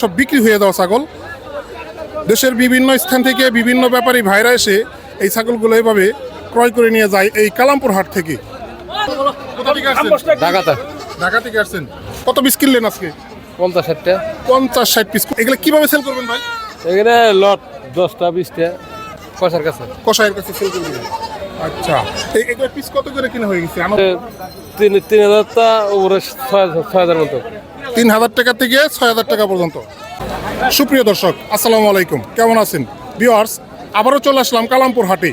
সব বিক্রি হয়ে যাওয়া ছাগল। দেশের বিভিন্ন স্থান থেকে বিভিন্ন ব্যাপারী ভাইরা এসে এই ছাগলগুলো এভাবে ক্রয় করে নিয়ে যায় এই কালামপুর হাট থেকে। আসছেন? ঢাকাতে। ঢাকা থেকে আসছেন। কত পিস কিনলেন আজকে? পঞ্চাশ ষাটটা। পঞ্চাশ ষাট পিস। এগুলো কীভাবে সেল করবেন ভাই? এখানে লট দশটা বিশটা কাছে। কাছে সেল করে আচ্ছা। এই এগুলো পিস কত করে কিনা হয়ে গেছে? আমার তিন তিন হাজারটা উপরে ছয় ছয় হাজার মতো। তিন হাজার টাকা থেকে ছয় হাজার টাকা পর্যন্ত। সুপ্রিয় দর্শক আসসালামু আলাইকুম। কেমন আছেন? ভিওয়ার্স আবারও চলে আসলাম কালামপুর হাটে।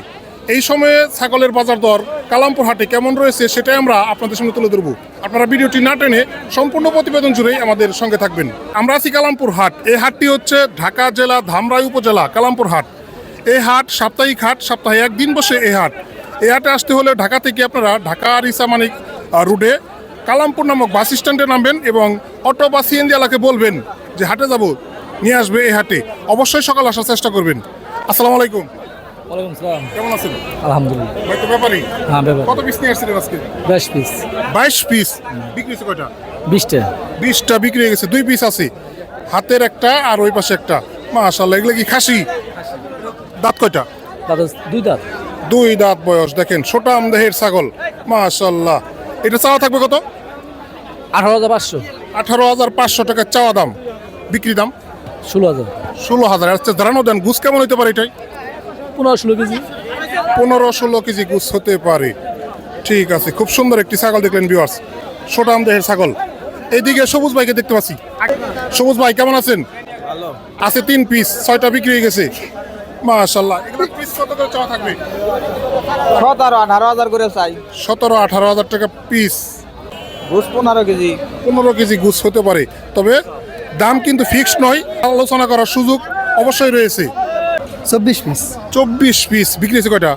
এই সময়ে ছাগলের বাজার দর কালামপুর হাটে কেমন রয়েছে সেটাই আমরা আপনাদের সামনে তুলে ধরবো। আপনারা ভিডিওটি না টেনে সম্পূর্ণ প্রতিবেদন জুড়েই আমাদের সঙ্গে থাকবেন। আমরা আছি কালামপুর হাট। এই হাটটি হচ্ছে ঢাকা জেলা ধামরাই উপজেলা কালামপুর হাট। এই হাট সাপ্তাহিক হাট সপ্তাহে একদিন বসে এই হাট। এই হাটে আসতে হলে ঢাকা থেকে আপনারা ঢাকা রিসা মানিক আহ, রুটে কালামপুর নামক বাস স্ট্যান্ডে নামবেন এবং অটো বা সিএনজি আলাকে বলবেন যে হাটে যাব নিয়ে আসবে এই হাটে। অবশ্যই সকাল আসার চেষ্টা করবেন। আসসালামু আলাইকুম। ওয়ালাইকুম সালাম। কেমন আছেন? আলহামদুলিল্লাহ। ভাই তো ব্যাপারই হ্যাঁ ব্যাপার। কত পিস নিয়ে আসছিলেন আজকে? দশ পিস বাইশ পিস বিক্রি হয়েছে কয়টা? বিশটা। বিশটা বিক্রি হয়ে গেছে। দুই পিস আছে। হাতের একটা আর ওই পাশে একটা। মাশাল্লাহ এগুলো কি খাসি? দাঁত কয়টা? দাদা দুই দাঁত। দুই দাঁত বয়স। দেখেন ছোটাম দেহের ছাগল। মাশাল্লাহ এটা চাওয়া থাকবে কত? আঠারো হাজার পাঁচশো। আঠারো হাজার পাঁচশো টাকা চাওয়া দাম। বিক্রি দাম? ষোলো হাজার। ষোলো হাজার। আচ্ছা ধারণা দেন গুছ কেমন হতে পারে এটাই? পনেরো ষোলো কেজি। পনেরো ষোলো কেজি গুছ হতে পারে। ঠিক আছে খুব সুন্দর একটি ছাগল দেখলেন ভিউয়ার্স ছোটাম দেহের ছাগল। এইদিকে সবুজ ভাইকে দেখতে পাচ্ছি। সবুজ ভাই কেমন আছেন? আছে তিন পিস ছয়টা বিক্রি হয়ে গেছে। মাশাল্লাহ পিস কত করে চাওয়া থাকবে? সতেরো আঠারো হাজার করে চাই। সতেরো আঠারো হাজার টাকা পিস ঘুষ পনেরো কেজি। পনেরো কেজি হতে পারে। তবে দাম কিন্তু ফিক্সড নয়। আলোচনা করার সুযোগ অবশ্যই রয়েছে। চব্বিশ পিস চব্বিশ পিস বিক্রি হয়েছে কয়টা?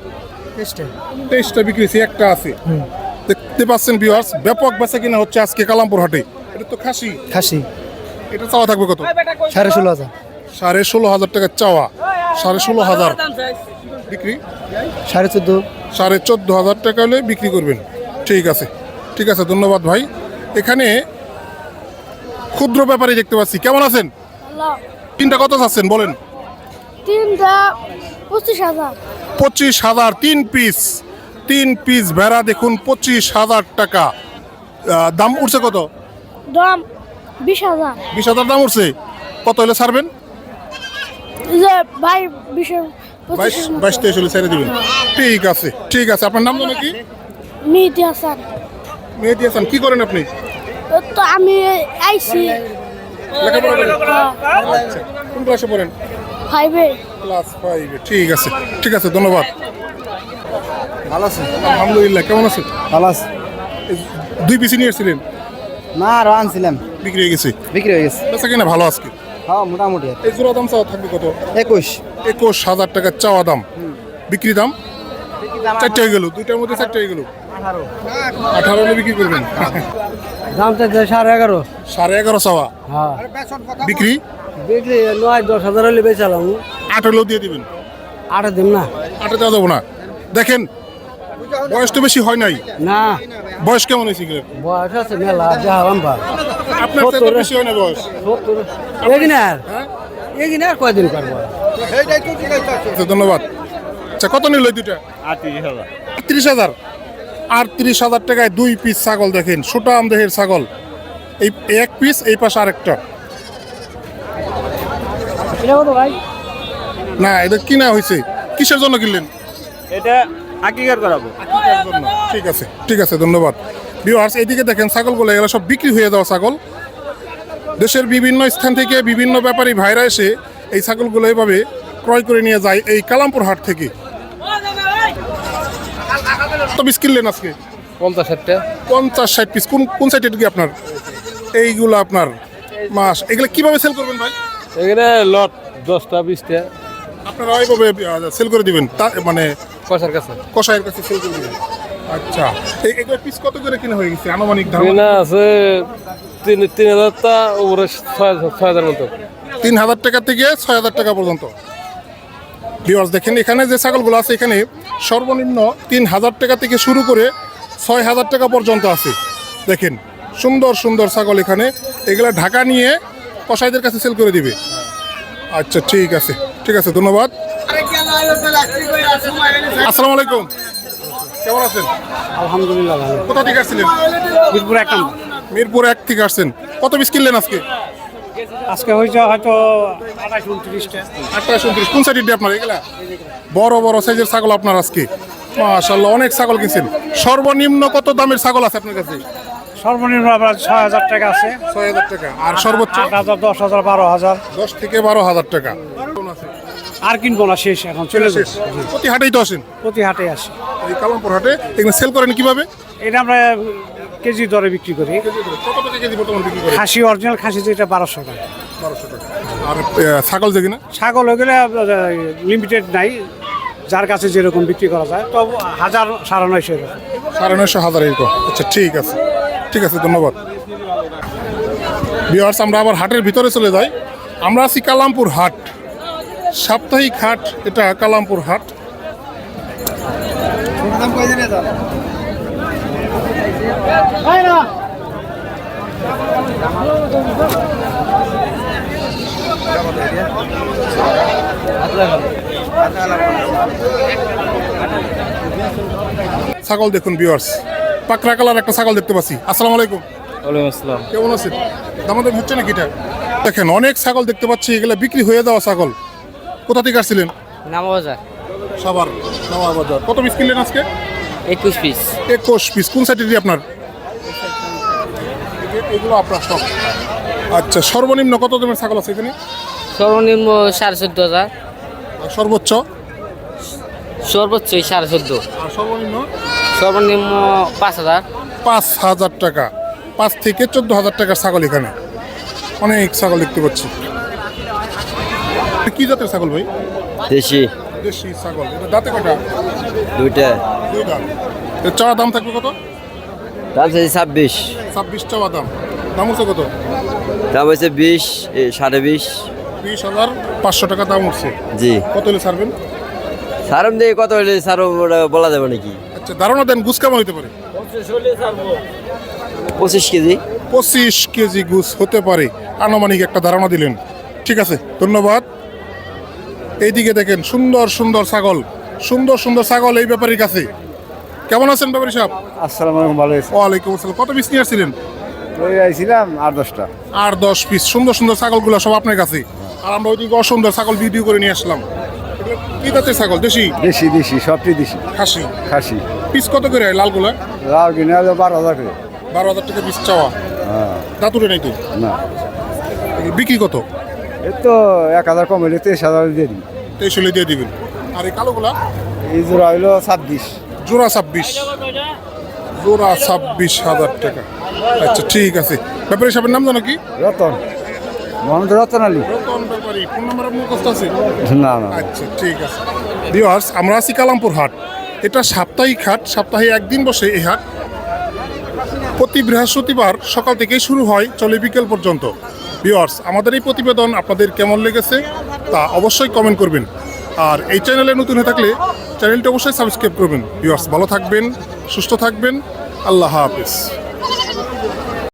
তেইশটা। বিক্রি হয়েছে একটা আছে। দেখতে পাচ্ছেন ভিউয়ার্স ব্যাপক বেচা কিনা হচ্ছে আজকে কালামপুর হাটে। এটা তো খাসি। খাসি। এটা চাওয়া থাকবে কত? সাড়ে ষোলো হাজার। সাড়ে ষোলো হাজার টাকা চাওয়া। সাড়ে ষোলো হাজার। বিক্রি? সাড়ে চোদ্দ। সাড়ে চোদ্দ হাজার টাকা হলে বিক্রি করবেন। ঠিক আছে। ঠিক আছে ধন্যবাদ ভাই। এখানে ক্ষুদ্র ব্যাপারী দেখতে পাচ্ছি। কেমন আছেন? তিনটা কত চাচ্ছেন বলেন? তিনটা পঁচিশ হাজার। পঁচিশ হাজার তিন পিস তিন পিস ভেড়া দেখুন পঁচিশ হাজার টাকা। দাম উঠছে কত? দাম বিশ হাজার। বিশ হাজার দাম উঠছে। কত হলে ছাড়বেন? ভাই বাইশ তেইশ হলে ছেড়ে দিবেন। ঠিক আছে ঠিক আছে। আপনার নাম জানো কি? মেয়েটি হাসান। মেহেদি হাসান কি করেন আপনি? তো আমি আইসি লেখাপড়া করেন? আচ্ছা কোন ক্লাসে পড়েন? ফাইভে ক্লাস ফাইভে ঠিক আছে ঠিক আছে ধন্যবাদ। ভালো আছে আলহামদুলিল্লাহ কেমন আছেন? ভালো আছে। দুই পিসি নিয়ে এসেছিলেন? না আরও আনছিলাম। বিক্রি হয়ে গেছে? বিক্রি হয়ে গেছে। বেচা কিনা ভালো আজকে? হ্যাঁ মোটামুটি। এই জোড়া দাম চাওয়া থাকবে কত? একুশ। একুশ হাজার টাকা চাওয়া দাম। বিক্রি দাম? চারটে হয়ে গেল দুইটার মধ্যে চারটে হয়ে গেল। আঠারো। হলে বিক্রি করবেন? দাম চাইছে সাড়ে এগারো। সাড়ে এগারো চাওয়া? হ্যাঁ। বিক্রি? বিক্রি নয় দশ হাজার হলে বেচালাম আট হলেও দিয়ে দিবেন? আট দিন না। আটে দেওয়া যাব না। দেখেন বয়স তো বেশি হয় নাই। না। বয়স কেমন হয়েছে? বয়স আছে মেলা যা লম্বা আপনার তো বেশি হয় না বয়স? এগিনে আর। এগিনে আর কয়দিন করব? আচ্ছা, ধন্যবাদ। আচ্ছা কত নিল এই দুটা আটত্রিশ হাজার? আটত্রিশ হাজার টাকায় দুই পিস ছাগল দেখেন সুটাম দেহের ছাগল। এই এক পিস এই পাশে আরেকটা। না এটা কিনা হয়েছে। কিসের জন্য কিনলেন? এটা আকিকার করাবো। ঠিক আছে ঠিক আছে ধন্যবাদ। ভিউয়ার্স এইদিকে দেখেন ছাগলগুলো এগুলো সব বিক্রি হয়ে যাওয়া ছাগল। দেশের বিভিন্ন স্থান থেকে বিভিন্ন ব্যাপারী ভাইরা এসে এই ছাগলগুলো এভাবে ক্রয় করে নিয়ে যায় এই কালামপুর হাট থেকে। কত পিস কিনলেন আজকে? পঞ্চাশ ষাটটা। পঞ্চাশ ষাট পিস কোন কোন সাইডের কি আপনার? এইগুলো আপনার মাস। এগুলো কীভাবে সেল করবেন ভাই? এগুলো লট দশটা বিশটা। আপনারা ওইভাবে সেল করে দিবেন। তা মানে পয়সার কাছে। কষাইয়ের কাছে সেল করে দিবেন। আচ্ছা। এই এগুলো পিস কত করে কিনা হয়ে গেছে? আনুমানিক দাম কিনা আছে তিন তিন হাজারটা উপরে ছয় ছয় হাজার মতো। তিন হাজার টাকা থেকে ছয় হাজার টাকা পর্যন্ত। ভিউয়ার্স দেখেন এখানে যে ছাগলগুলো আছে এখানে সর্বনিম্ন তিন হাজার টাকা থেকে শুরু করে ছয় হাজার টাকা পর্যন্ত আছে। দেখেন সুন্দর সুন্দর ছাগল এখানে। এগুলা ঢাকা নিয়ে কসাইদের কাছে সেল করে দিবে। আচ্ছা ঠিক আছে ঠিক আছে ধন্যবাদ। আসসালামু আলাইকুম। কেমন আছেন? আলহামদুলিল্লাহ কোথা থেকে আসছিলেন? মিরপুর এক মিরপুর এক থেকে আসছেন। কত পিস কিনলেন আজকে? আজকে হয়েছে হয়তো আঠাশ উনত্রিশটা। উনত্রিশ। কোন সাইডে আপনার এগুলা? বড় বড় সাইজের ছাগল আপনার আজকে। মাশাল্লাহ অনেক ছাগল কিনছেন। সর্বনিম্ন কত দামের ছাগল আছে আপনার কাছে? সর্বনিম্ন আপনার ছয় হাজার টাকা আছে। ছয় হাজার টাকা। আর সর্বোচ্চ? আট হাজার দশ হাজার বারো হাজার। দশ থেকে বারো হাজার টাকা। আর কিনবো না শেষ এখন চলে শেষ প্রতি হাটেই তো আসেন? প্রতি হাটে আসে। এই কালামপুর হাটে এখানে সেল করেন কীভাবে? এটা আমরা কেজি দরে বিক্রি করি। কত টাকা কেজি বর্তমান বিক্রি করেন? খাসি অরিজিনাল খাসি যেটা বারোশো টাকা। বারোশো টাকা। আর আহ, ছাগল যে কিনা? ছাগল হয়ে গেলে লিমিটেড নাই। যার কাছে যেরকম বিক্রি করা যায় তো হাজার সাড়ে নয়শো এরকম। সাড়ে নয়শো হাজার এরকম। আচ্ছা ঠিক আছে। ঠিক আছে ধন্যবাদ। বিহার্স আমরা আবার হাটের ভিতরে চলে যাই। আমরা আছি কালামপুর হাট। সাপ্তাহিক হাট এটা কালামপুর হাট। ছাগল দেখুন বিয়ার্স পাকড়া কালার একটা ছাগল দেখতে পাচ্ছি। আসসালামু আলাইকুম। ওয়ালাইকুম আসসালাম। কেমন আছেন? দামাদামি হচ্ছে নাকি এটা? দেখেন অনেক ছাগল দেখতে পাচ্ছি এগুলা বিক্রি হয়ে যাওয়া ছাগল। কোথা থেকে আসছিলেন? নামবাজার সাবার নাওয়া বাজার। কত পিস কিনলেন আজকে? একুশ পিস একুশ পিস কোন সাইডেরই আপনার? এগুলো আপনার সব আচ্ছা সর্বনিম্ন কত দামের ছাগল আছে এখানে? সর্বনিম্ন সাড়ে চোদ্দ হাজার। আর সর্বোচ্চ? সর্বোচ্চ সাড়ে চোদ্দ। আর সর্বনিম্ন? সর্বনিম্ন পাঁচ হাজার। পাঁচ হাজার টাকা। পাঁচ থেকে চোদ্দ হাজার টাকার ছাগল এখানে। অনেক ছাগল দেখতে পাচ্ছি। কি জাতের ছাগল ভাই? দেশি। দেশি ছাগল এটা দাঁতে কটা দুইটা। দুই দাম এর চাওয়া দাম থাকবে কত? দাম চাইছে ছাব্বিশ। ছাব্বিশ চাওয়া দাম। দাম হচ্ছে কত? দাম হচ্ছে বিশ এ, সাড়ে বিশ। বিশ হাজার পাঁচশো টাকা দাম উঠছে। জি। কত হলে ছাড়বেন? সারম দিয়ে কত হলে সারম বলা যাবে নাকি? আচ্ছা ধারণা দেন গুছ কেমন হতে পারে? পঁচিশ কেজি। পঁচিশ কেজি গুছ হতে পারে। আনুমানিক একটা ধারণা দিলেন। ঠিক আছে ধন্যবাদ। এইদিকে দেখেন সুন্দর সুন্দর ছাগল। সুন্দর সুন্দর ছাগল এই ব্যাপারীর কাছে। কেমন আছেন ব্যাপারী সাহেব? আসসালামু আলাইকুম ভালো আছি ওয়ালাইকুম আসসালাম। কত পিস নিয়ে আসছিলেন? ওই আইছিলাম আট দশটা। আর দশ পিস সুন্দর সুন্দর ছাগলগুলো সব আপনার কাছে। আর আমরা ওইদিকে অসুন্দর ছাগল ভিডিও করে নিয়ে আসলাম। কি জাতের ছাগল? দেশি? দেশি দেশি সবটি দেশি। খাসি। খাসি। পিস কত করে লালগুলা? লাউ কিনে হলো বারো হাজার করে। বারো হাজার টাকা পিস চাওয়া। হ্যাঁ। দাঁতুরে নাই তো? না। বিক্রি কত? এই তো এক হাজার কম তেইশ হাজার দিয়ে দিই তেইশ হলে দিয়ে দিবেন। আর এই কালোগুলা? এই জোড়া হইল ছাব্বিশ। জোড়া ছাব্বিশ। জোড়া ছাব্বিশ হাজার টাকা। আচ্ছা ঠিক আছে। ব্যাপারী সাহেবের নাম জানো কি? রতন। মোহাম্মদ রতন আলী। রতন ব্যাপারী। ফোন নাম্বার আপনার কাছে আছে? না না। আচ্ছা ঠিক আছে। ভিউয়ার্স আমরা আছি কালামপুর হাট। এটা সাপ্তাহিক হাট সপ্তাহে একদিন বসে এই হাট। প্রতি বৃহস্পতিবার সকাল থেকেই শুরু হয় চলে বিকেল পর্যন্ত। ভিউয়ার্স আমাদের এই প্রতিবেদন আপনাদের কেমন লেগেছে? তা অবশ্যই কমেন্ট করবেন। আর এই চ্যানেলে নতুন হয়ে থাকলে চ্যানেলটি অবশ্যই সাবস্ক্রাইব করবেন। ভিউয়ার্স ভালো থাকবেন, সুস্থ থাকবেন। আল্লাহ হাফিজ।